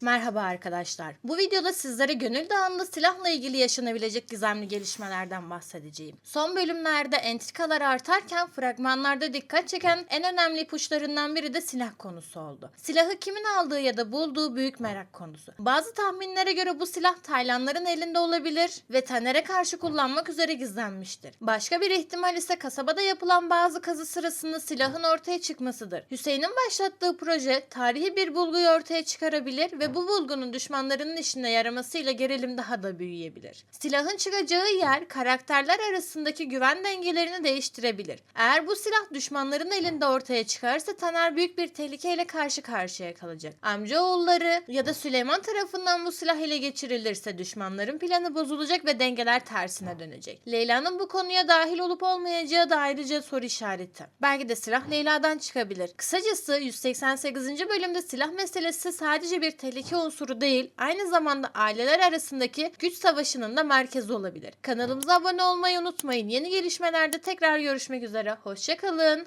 Merhaba arkadaşlar. Bu videoda sizlere Gönül Dağı'nda silahla ilgili yaşanabilecek gizemli gelişmelerden bahsedeceğim. Son bölümlerde entrikalar artarken fragmanlarda dikkat çeken en önemli ipuçlarından biri de silah konusu oldu. Silahı kimin aldığı ya da bulduğu büyük merak konusu. Bazı tahminlere göre bu silah Taylanların elinde olabilir ve Taner'e karşı kullanmak üzere gizlenmiştir. Başka bir ihtimal ise kasabada yapılan bazı kazı sırasında silahın ortaya çıkmasıdır. Hüseyin'in başlattığı proje tarihi bir bulguyu ortaya çıkarabilir ve bu bulgunun düşmanlarının işine yaramasıyla gerilim daha da büyüyebilir. Silahın çıkacağı yer karakterler arasındaki güven dengelerini değiştirebilir. Eğer bu silah düşmanların elinde ortaya çıkarsa Taner büyük bir tehlikeyle karşı karşıya kalacak. Amcaoğulları ya da Süleyman tarafından bu silah ele geçirilirse düşmanların planı bozulacak ve dengeler tersine dönecek. Leyla'nın bu konuya dahil olup olmayacağı da ayrıca soru işareti. Belki de silah Leyla'dan çıkabilir. Kısacası 188. bölümde silah meselesi sadece bir tehlike unsuru değil, aynı zamanda aileler arasındaki güç savaşının da merkezi olabilir. Kanalımıza abone olmayı unutmayın. Yeni gelişmelerde tekrar görüşmek üzere. Hoşçakalın.